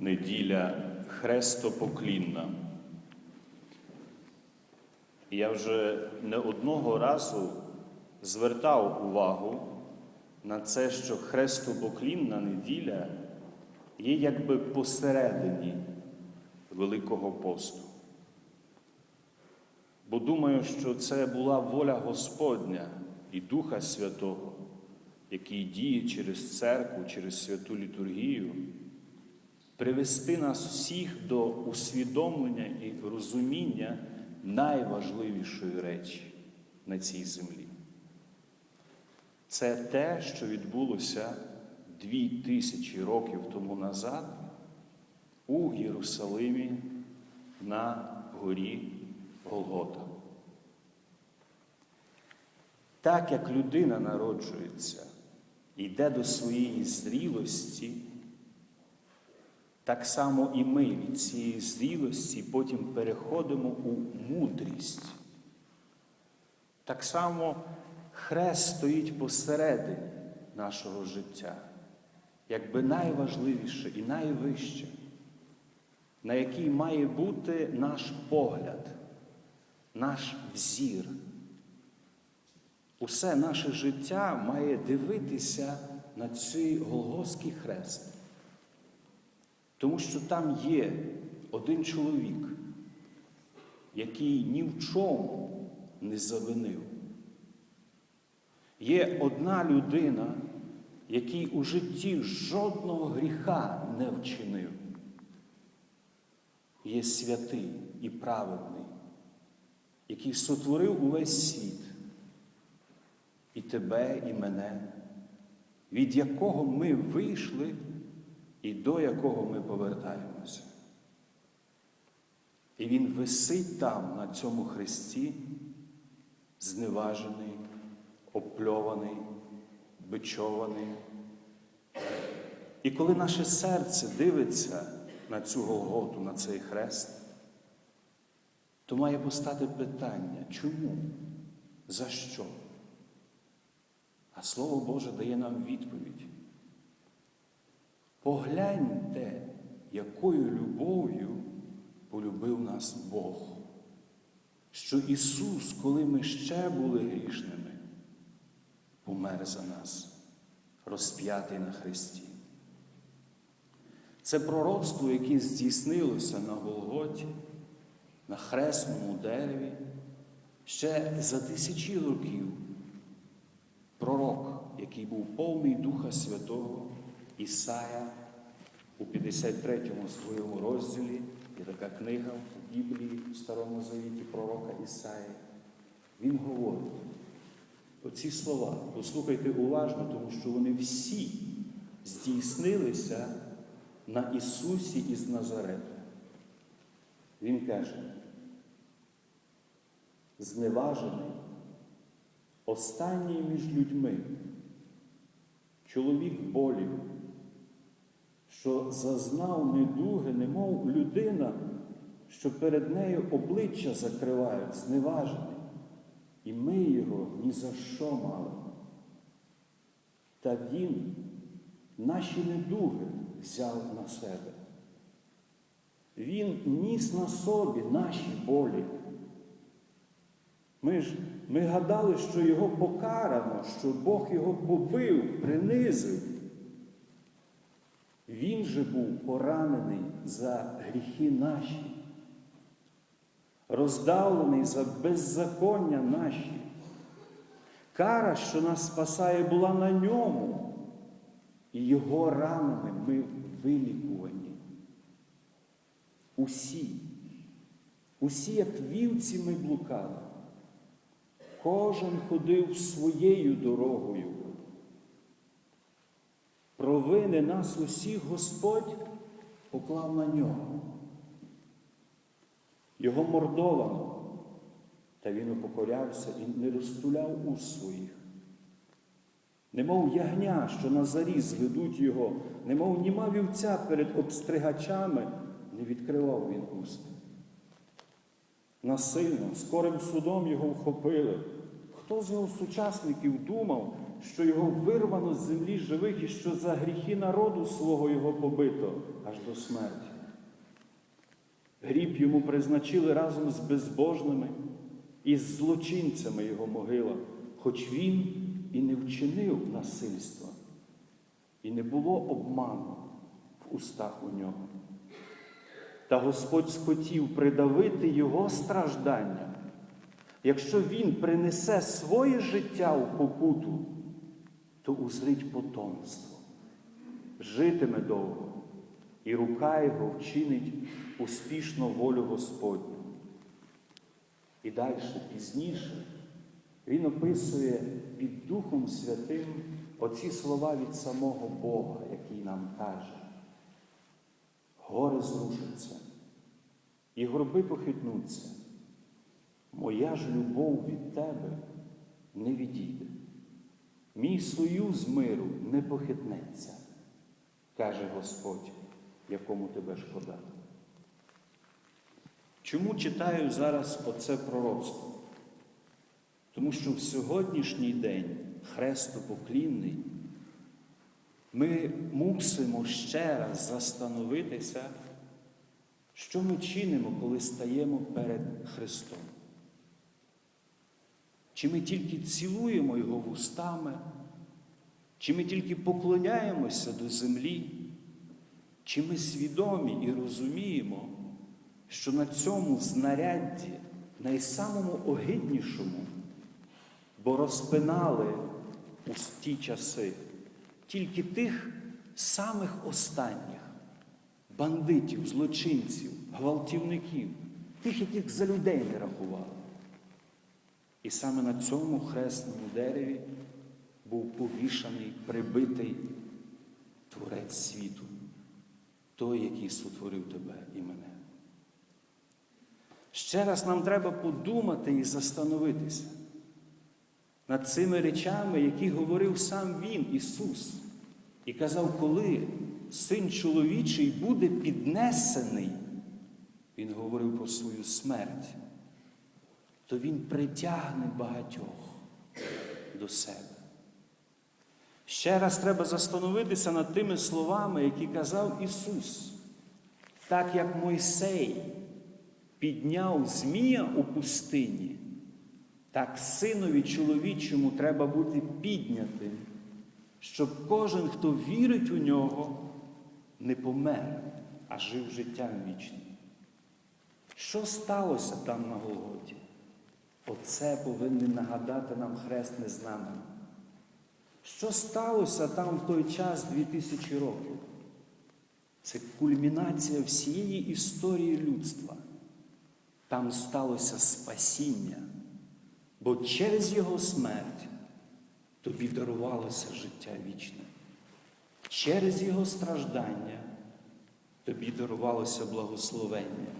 неділя хрестопоклінна. Я вже не одного разу звертав увагу на це, що хрестопоклінна неділя є якби посередині Великого посту. Бо думаю, що це була воля Господня і Духа Святого, який діє через церкву, через святу літургію, привести нас всіх до усвідомлення і розуміння найважливішої речі на цій землі. Це те, що відбулося дві тисячі років тому назад у Єрусалимі на горі Голгота. Так як людина народжується йде до своєї зрілості, так само і ми від цієї зрілості потім переходимо у мудрість. Так само хрест стоїть посередині нашого життя, якби найважливіше і найвище, на який має бути наш погляд, наш взір. Усе наше життя має дивитися на цей Голгофський хрест. Тому що там є один чоловік, який ні в чому не завинив. Є одна людина, який у житті жодного гріха не вчинив. Є святий і праведний, який сотворив увесь світ, і тебе, і мене, від якого ми вийшли і до якого ми повертаємося. І Він висить там, на цьому хресті, зневажений, опльований, бичований. І коли наше серце дивиться на цю Голготу, на цей хрест, то має постати питання, чому? За що? А Слово Боже дає нам відповідь. Погляньте, якою любов'ю полюбив нас Бог, що Ісус, коли ми ще були грішними, помер за нас, розп'ятий на Христі. Це пророцтво, яке здійснилося на Голготі, на хресному дереві, ще за тисячі років. Пророк, який був повний Духа Святого, Ісая у 53-му своєму розділі, є така книга в Біблії в Старому Завіті пророка Ісаї. Він говорить оці слова, послухайте уважно, тому що вони всі здійснилися на Ісусі із Назарета. Він каже, зневажений, останній між людьми, чоловік болів, що зазнав недуги, немов людина, що перед нею обличчя закривають, зневажений. І ми його ні за що мали. Та він наші недуги взяв на себе. Він ніс на собі наші болі. Ми ж ми гадали, що його покарано, що Бог його побив, принизив. Він же був поранений за гріхи наші, роздавлений за беззаконня наші. Кара, що нас спасає, була на ньому, і його ранами ми вилікувані. Усі, усі, як вівці, ми блукали. Кожен ходив своєю дорогою. Провини нас усіх Господь поклав на нього. Його мордовано, та він упокорявся і не розтуляв уст своїх. Немов ягня, що на зарі зведуть його, немов німа вівця перед обстригачами, не відкривав він уст. Насильно, скорим судом його вхопили. Хто з його сучасників думав, що його вирвано з землі живих і що за гріхи народу свого його побито аж до смерті. Гріб йому призначили разом з безбожними і з злочинцями його могила, хоч він і не вчинив насильства, і не було обману в устах у нього. Та Господь схотів придавити його страждання, якщо він принесе своє життя у покуту, то узрить потомство, житиме довго, і рука його вчинить успішно волю Господню. І далі, пізніше, він описує під Духом Святим оці слова від самого Бога, який нам каже. Гори зрушаться, і горби похитнуться. Моя ж любов від тебе не відійде. Мій союз миру не похитнеться, каже Господь, якому тебе шкода. Чому читаю зараз оце пророцтво? Тому що в сьогоднішній день хрестопоклінний ми мусимо ще раз застановитися, що ми чинимо, коли стаємо перед Христом. Чи ми тільки цілуємо Його вустами, чи ми тільки поклоняємося до землі, чи ми свідомі і розуміємо, що на цьому знарядді, найсамому огиднішому, бо розпинали у ті часи тільки тих самих останніх бандитів, злочинців, гвалтівників, тих, яких за людей не рахували. І саме на цьому хресному дереві був повішаний, прибитий Творець світу, той, який сотворив тебе і мене. Ще раз нам треба подумати і застановитися над цими речами, які говорив сам Він, Ісус, і казав, коли син чоловічий буде піднесений, Він говорив про свою смерть, то Він притягне багатьох до себе. Ще раз треба застановитися над тими словами, які казав Ісус, так як Мойсей підняв Змія у пустині, так синові чоловічому треба бути піднятим, щоб кожен, хто вірить у нього, не помер, а жив життям вічним. Що сталося там на Голготі? Оце повинен нагадати нам хресне знамення. Що сталося там в той час 2000 років? Це кульмінація всієї історії людства. Там сталося спасіння, бо через Його смерть тобі дарувалося життя вічне. Через Його страждання тобі дарувалося благословення.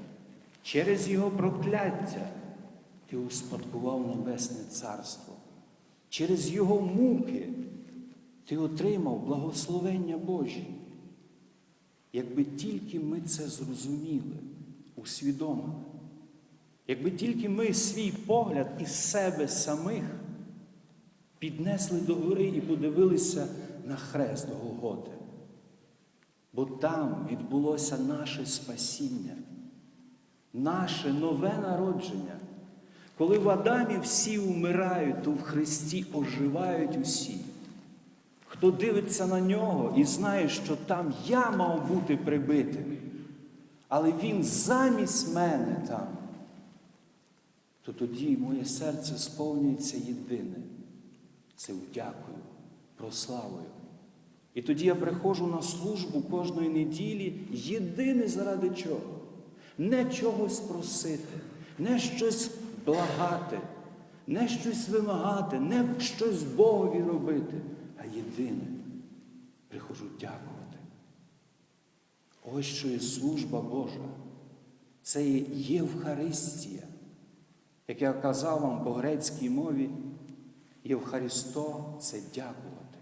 Через Його прокляття ти успадкував Небесне Царство. Через Його муки ти отримав благословення Божі. Якби тільки ми це зрозуміли, усвідомили, якби тільки ми свій погляд із себе самих піднесли до гори і подивилися на хрест Голготи. Бо там відбулося наше спасіння, наше нове народження. Коли в Адамі всі вмирають, то в Христі оживають усі. Хто дивиться на нього і знає, що там я мав бути прибитим, але він замість мене там, то тоді моє серце сповнюється єдине це вдякою, прославою. І тоді я приходжу на службу кожної неділі єдине заради чого? Не чогось просити, не щось благати, не щось вимагати, не щось Богові робити, а єдине приходжу дякувати. Ось що є служба Божа. Це є Євхаристія. Як я казав вам по грецькій мові, Євхаристо це дякувати.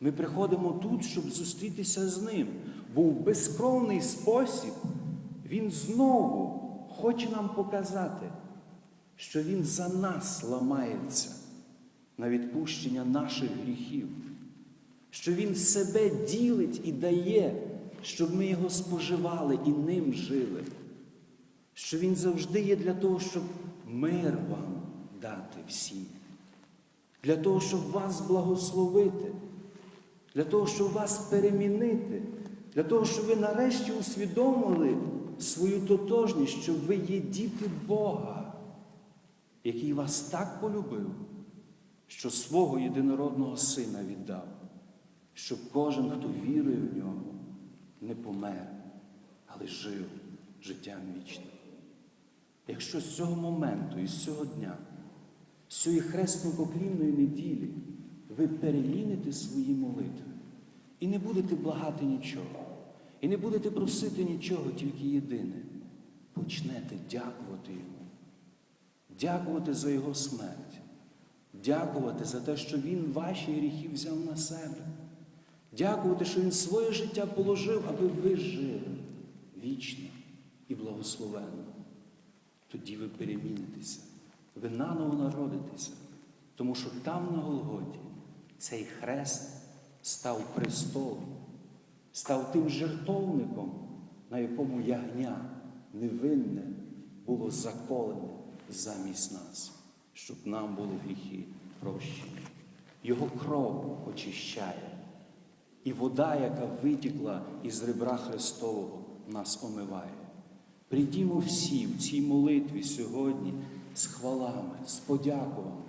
Ми приходимо тут, щоб зустрітися з Ним, бо в безкровний спосіб Він знову хоче нам показати, що Він за нас ламається, на відпущення наших гріхів, що Він себе ділить і дає, щоб ми його споживали і ним жили, що Він завжди є для того, щоб мир вам дати всім, для того, щоб вас благословити, для того, щоб вас перемінити, для того, щоб ви нарешті усвідомили свою тотожність, що ви є діти Бога, який вас так полюбив, що свого єдинородного Сина віддав, щоб кожен, хто вірує в нього, не помер, але жив життям вічним. Якщо з цього моменту і з цього дня, з цієї хресно-поклінної неділі, ви переміните свої молитви і не будете благати нічого, і не будете просити нічого, тільки єдине. Почнете дякувати Йому, дякувати за Його смерть, дякувати за те, що Він ваші гріхи взяв на себе, дякувати, що Він своє життя положив, аби ви жили вічно і благословенно. Тоді ви перемінитеся, ви наново народитеся, тому що там на Голготі цей хрест став престолом, став тим жертовником, на якому ягня невинне було заколене замість нас, щоб нам були гріхи прощені. Його кров очищає, і вода, яка витікла із ребра Христового, нас омиває. Прийдімо всі в цій молитві сьогодні з хвалами, з подякуванням,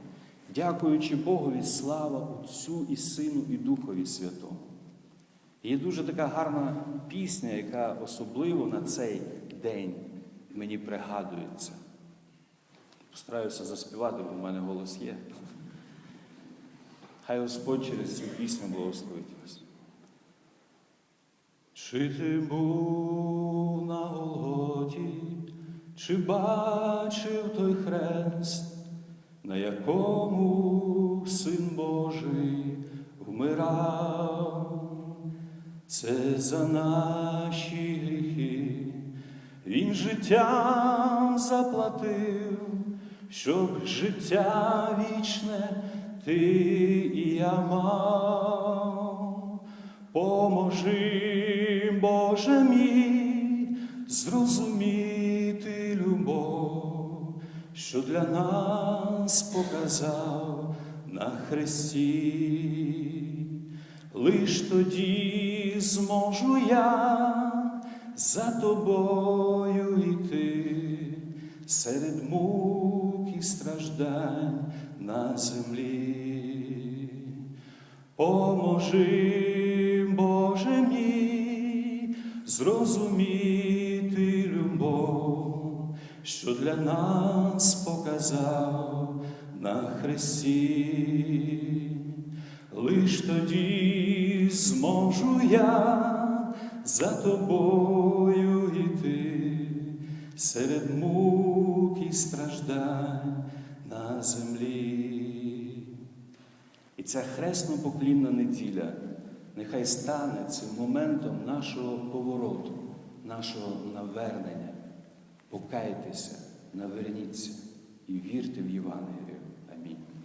дякуючи Богові слава Отцю і Сину, і Духові Святому. Є дуже така гарна пісня, яка особливо на цей день мені пригадується. Постараюся заспівати, бо в мене голос є. Хай Господь через цю пісню благословить вас. Чи ти був на Голготі, чи бачив той хрест, на якому Син Божий вмирав? Це за наші гріхи, Він життям заплатив, щоб життя вічне ти і я мав. Поможи, Боже мій, зрозуміти любов, що для нас показав на хресті. Лиш тоді зможу я за тобою йти серед мук і страждань на землі. Поможи, Боже мій, зрозуміти любов, що для нас показав на хресті. Лиш тоді зможу я за тобою йти серед мук і страждань на землі. І ця хресно-поклінна неділя нехай стане цим моментом нашого повороту, нашого навернення. Покайтеся, наверніться і вірте в Євангелію.